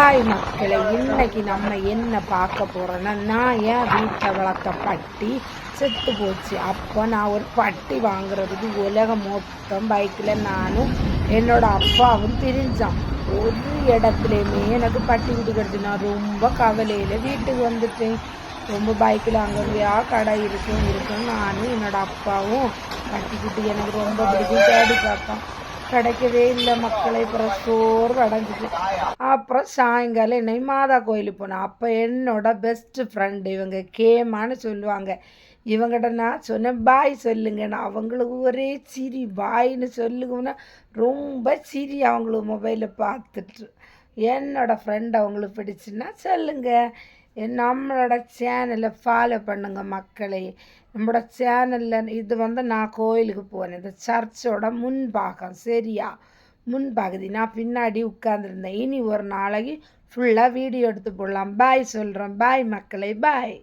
Hi மக்களை இன்னைக்கு நம்ம என்ன பார்க்க போகிறோன்னா நான் என் வீட்டில் வளர்த்த பட்டி செத்து போச்சு? அப்போ நான் ஒரு பட்டி வாங்குறதுக்கு உலகம் மொத்தம் பைக்கில் நானும் என்னோட அப்பாவும் தெரிஞ்சான் ஒரு இடத்துலையுமே எனக்கு பட்டி குட்டி கிடச்சி நான் ரொம்ப கவலையில் வீட்டுக்கு வந்துட்டேன். ரொம்ப பைக்கில் அங்கங்கேயா கடை இருக்கும் இருக்கும். நானும் என்னோட அப்பாவும் பட்டி குட்டி எனக்கு ரொம்ப பிடிக்கும். தேடி பார்த்தோம் கிடைக்கவே இல்லை மக்களை. அப்புறம் சோர்வு அடைஞ்சிட்டு. அப்புறம் சாயங்காலம் என்னை மாதா கோயிலுக்கு போனேன் அப்போ என்னோட பெஸ்ட்டு ஃப்ரெண்டு இவங்க கேமான்னு சொல்லுவாங்க. இவங்கிட்ட நான் சொன்னேன் பாய் சொல்லுங்கன்னு அவங்களுக்கு ஒரே சிரி பாய்னு சொல்லுங்கன்னா ரொம்ப சிரி அவங்களுக்கு மொபைலில் பார்த்துட்டு. என்னோட ஃப்ரெண்ட் அவங்களுக்கு பிடிச்சுன்னா சொல்லுங்கள் நம்மளோட சேனலை ஃபாலோ பண்ணுங்க மக்களை. நம்மளோட சேனலில் இது வந்து நான் கோயிலுக்கு போனேன் இந்த சர்ச்சோட முன்பாகம் சரியா? முன்பகுதி. நான் பின்னாடி உட்காந்துருந்தேன் இனி ஒரு நாளைக்கு ஃபுல்லாக வீடியோ எடுத்து போடலாம். பாய் சொல்கிறேன் பாய் மக்களே. பாய்